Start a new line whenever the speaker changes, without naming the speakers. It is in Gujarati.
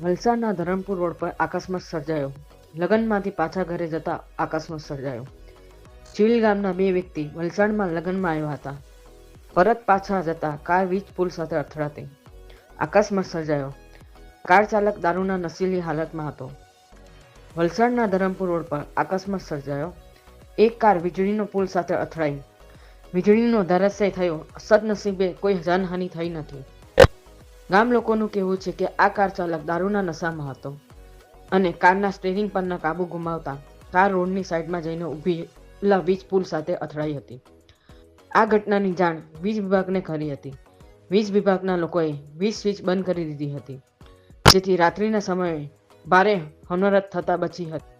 વલસાડના ધરમપુર રોડ પર અકસ્માત સર્જાયો. લગ્નમાંથી પાછા ઘરે જતા અકસ્માત સર્જાયો. ચીલ ગામના બે વ્યક્તિ વલસાડમાં લગ્નમાં આવ્યા હતા. પરત પાછા જતા કાર વીજ પુલ સાથે અથડાતી. અકસ્માત સર્જાયો. કાર ચાલક દારૂના નશીલી હાલતમાં હતો. વલસાડના ધરમપુર રોડ પર અકસ્માત સર્જાયો. એક કાર વીજળીનો પુલ સાથે અથડાઈ. વીજળીનો ધરાશય થયો. સદનસીબે કોઈ જાનહાનિ થઈ નથી. ગામ લોકોનું કહેવું છે કે આ કાર ચાલક દારૂના નશામાં હતો અને કારના સ્ટેરિંગ પરના કાબુ ગુમાવતા કાર રોડની સાઈડમાં જઈને ઊભી વીજ પુલ સાથે અથડાઈ હતી. આ ઘટનાની જાણ વીજ વિભાગને કરી હતી. વીજ વિભાગના લોકોએ વીજ સ્વિચ બંધ કરી દીધી હતી. જેથી રાત્રિના સમયે ભારે હનરત થતા બચી હતી.